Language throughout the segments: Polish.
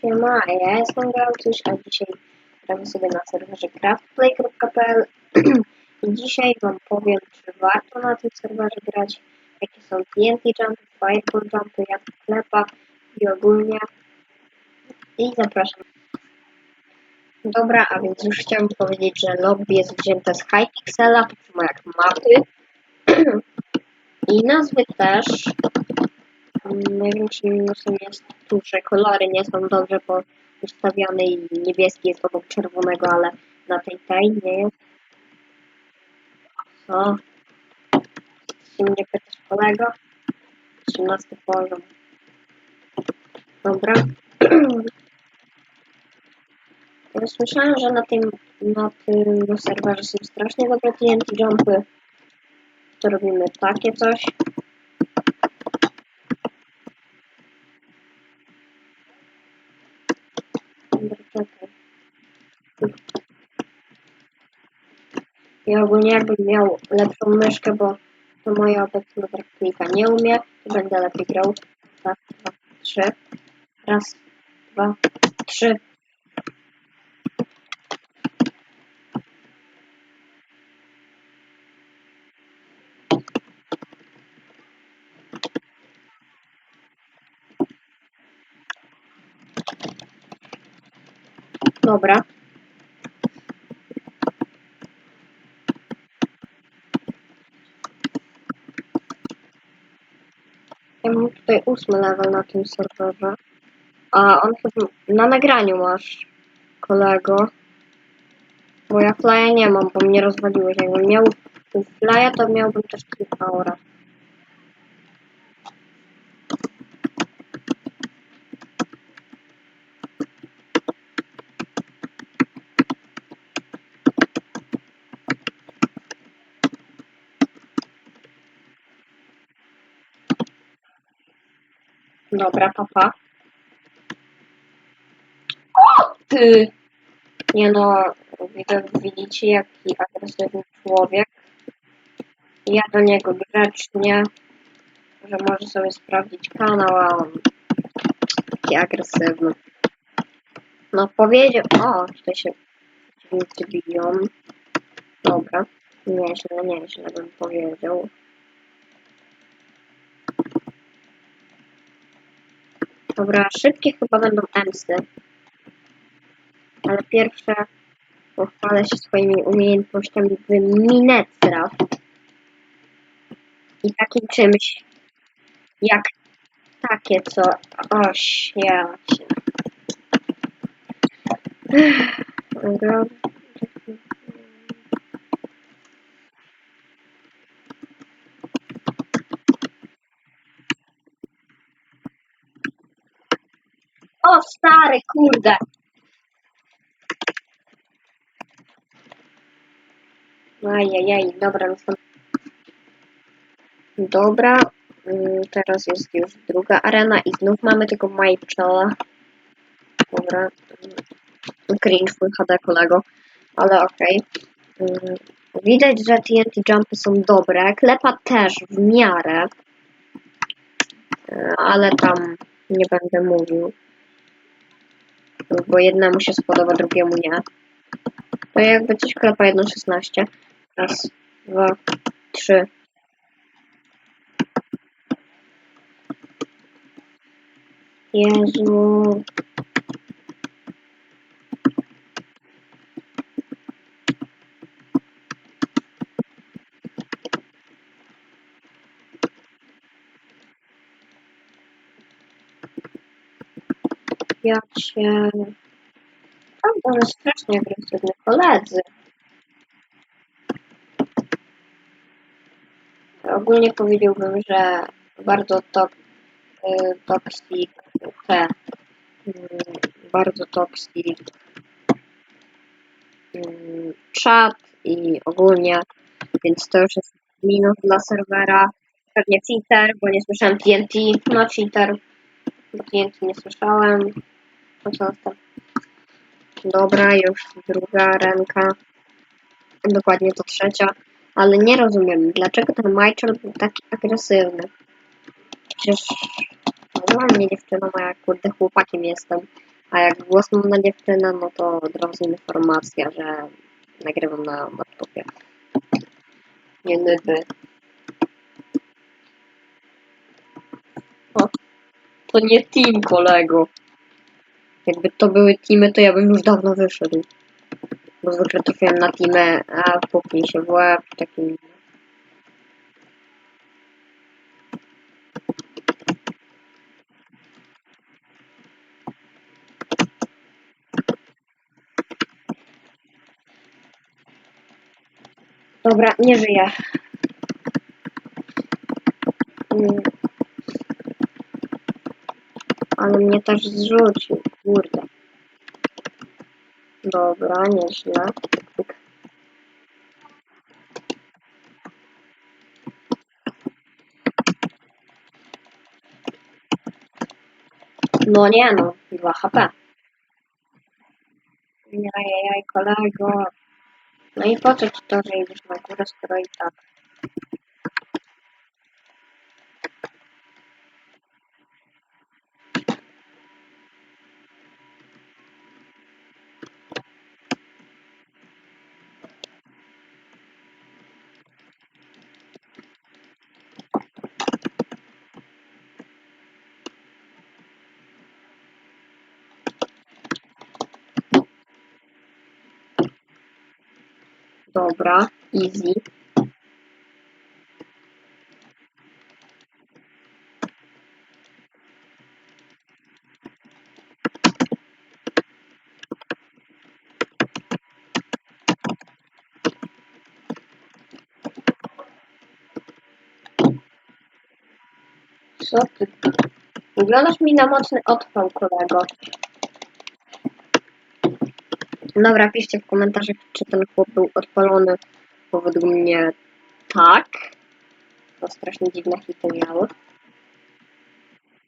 Siema, ja jestem Graucyś, a dzisiaj gramy sobie na serwerze craftplay.pl i dzisiaj wam powiem, czy warto na tym serwerze grać, jakie są TNT jumpy, fireball jumpy, jak sklepa i ogólnie. I zapraszam. Dobra, a więc już chciałam powiedzieć, że lobby jest wzięte z Hypixela, tak samo jak mapy. I nazwy też. Największym minusem jest tu, że kolory nie są dobrze ustawione i niebieski jest obok czerwonego, ale na tej tej nie jest. Co? Czy mnie pytasz kolego? 13 poziom. Dobra. Słyszałem, że na tym, na tym serwerze są strasznie dobre TNT jumpy. To robimy takie coś. Dobra, czekaj. Ja ogólnie jakbym miał lepszą myszkę, bo to moja obecna praktyka nie umie, to będę lepiej grał. Raz, dwa, trzy. Raz, dwa, trzy. Dobra. Ja mam tutaj ósmy level na tym serwerze. A on na nagraniu masz, kolego. Bo ja flya nie mam, bo mnie rozwaliłeś. Jakbym miał flya, to miałbym też kilka aura. Dobra, papa. O, ty! Nie no, widzicie jaki agresywny człowiek. Ja do niego grzecznie, że może sobie sprawdzić kanał, a on taki agresywny. No powiedział, o, tutaj się przeciwnicy biją. Dobra, nieźle, nieźle bym powiedział. Dobra, szybkie chyba będą emsy. Ale pierwsze pochwalę się swoimi umiejętnościami w Minecraft. I takim czymś jak takie co... O, świecie. Dobra. O, stary, kurde. Ajajaj, dobra, no to... Dobra, mm, teraz jest już druga arena i znów mamy tego Majpczela. Dobra. mm, Cringe full HD kolego, ale okej. Mm, Widać, że TNT jumpy są dobre, klepa też w miarę. E, Ale tam nie będę mówił. Bo jednemu się spodoba, drugiemu nie. To jakby coś klepa 1.16. Raz, dwa, trzy. Jezu. Ja cię... Prawda, że strasznie agresywni koledzy. Ogólnie powiedziałbym, że bardzo top, y, toxic te, y, bardzo toxic y, i ogólnie, więc to już jest minus dla serwera. Pewnie cheater, bo nie słyszałem TNT, no cheater, TNT nie słyszałem. To? Dobra, już druga ręka. Dokładnie to trzecia. Ale nie rozumiem, dlaczego ten Michael był taki agresywny. Przecież nazywa mnie dziewczyną, a ja kurde chłopakiem jestem. A jak głos mam na dziewczynę, no to od razu informacja, że nagrywam na laptopie. Nie nyby. O, to nie team, kolego. Jakby to były teamy, to ja bym już dawno wyszedł. Bo zwykle trafiłem na teamy, a puknij się w łeb. Dobra, nie żyję. Ale mnie też zrzucił, kurde. Dobra, nieźle. No nie no, 2 HP. Jajajaj, kolego. No i po co ci to, że idziesz na górę, skoro i tak? Dobra, easy. Co ty? Wyglądasz mi na mocny odpał, kolego. Dobra, piszcie w komentarzach, czy ten chłop był odpalony, według mnie tak. To strasznie dziwne hity.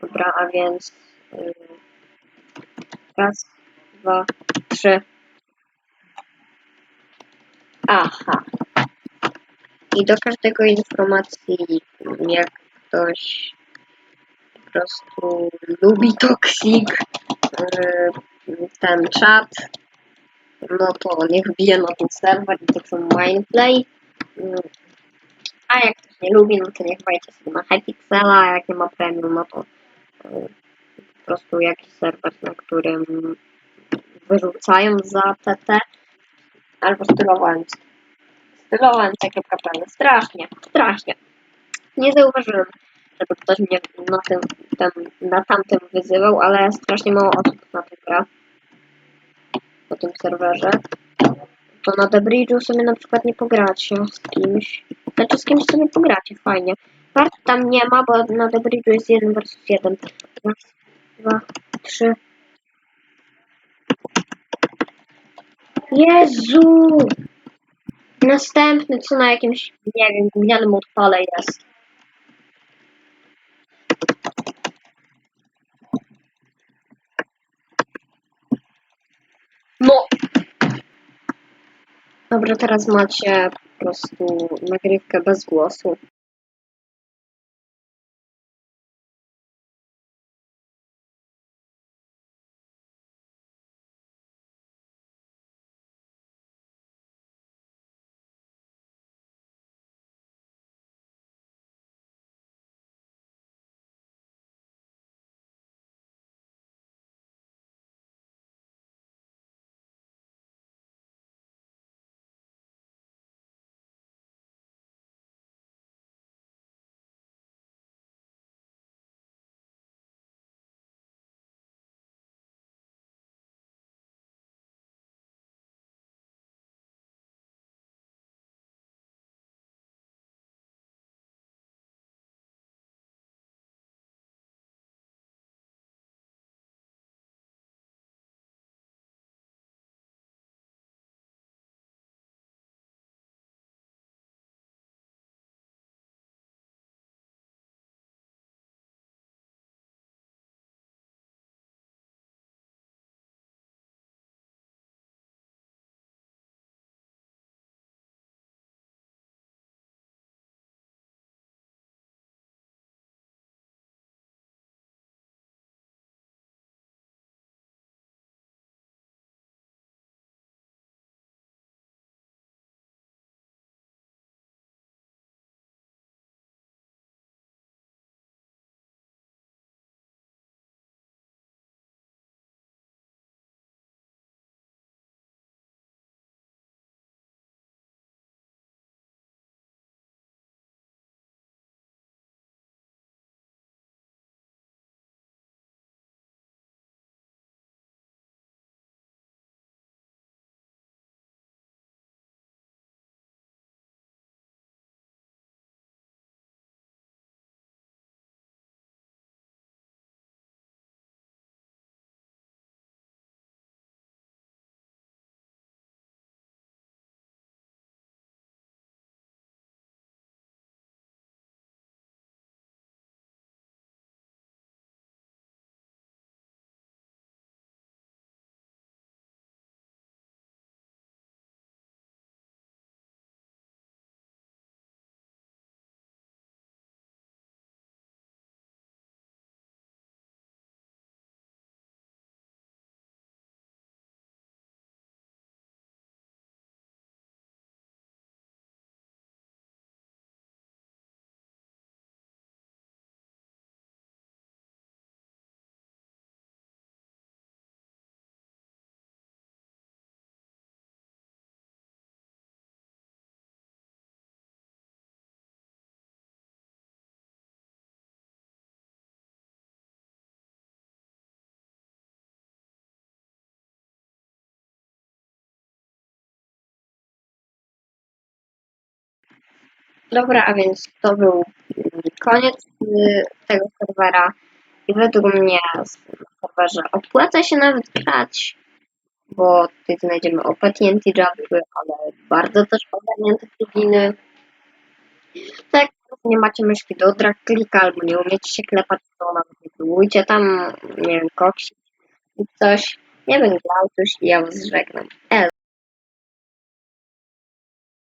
Dobra, a więc... Yy, raz, dwa, trzy. Aha. I do każdego informacji, jak ktoś po prostu lubi toksik, yy, ten czat, no to niech bije na ten serwer i to są Mindplay. Mm, A jak ktoś nie lubi, no to niech wejdzie sobie na Hypixela, a jak nie ma premium, no to yy, po prostu jakiś serwer, na którym wyrzucają za TT, albo stylowałem stylowałem c.pl. Strasznie, strasznie. Nie zauważyłem, żeby ktoś mnie na tym, tym, na tamtym wyzywał, ale strasznie mało osób na tym gra. Na tym serwerze. To na The Bridge'u sobie na przykład nie pogracie z kimś. Znaczy z kimś sobie pogracie, fajnie. Part tam nie ma, bo na The Bridge'u jest 1 versus 1. Raz, dwa, trzy. Jezu! Następny, co na jakimś, nie wiem, gównianym odpale jest. No! Dobra, teraz macie po prostu nagrywkę bez głosu. Dobra, a więc to był koniec y, tego serwera i według mnie tym serwerze opłaca się nawet grać, bo tutaj znajdziemy opetnięte jumpy, ale bardzo też ogarnięte pluginy. Tak, nie macie myszki do drag klika albo nie umiecie się klepać, to nawet nie próbujcie tam, nie wiem, koksić i coś. Nie wiem, Glautuś i ja was żegnam. El.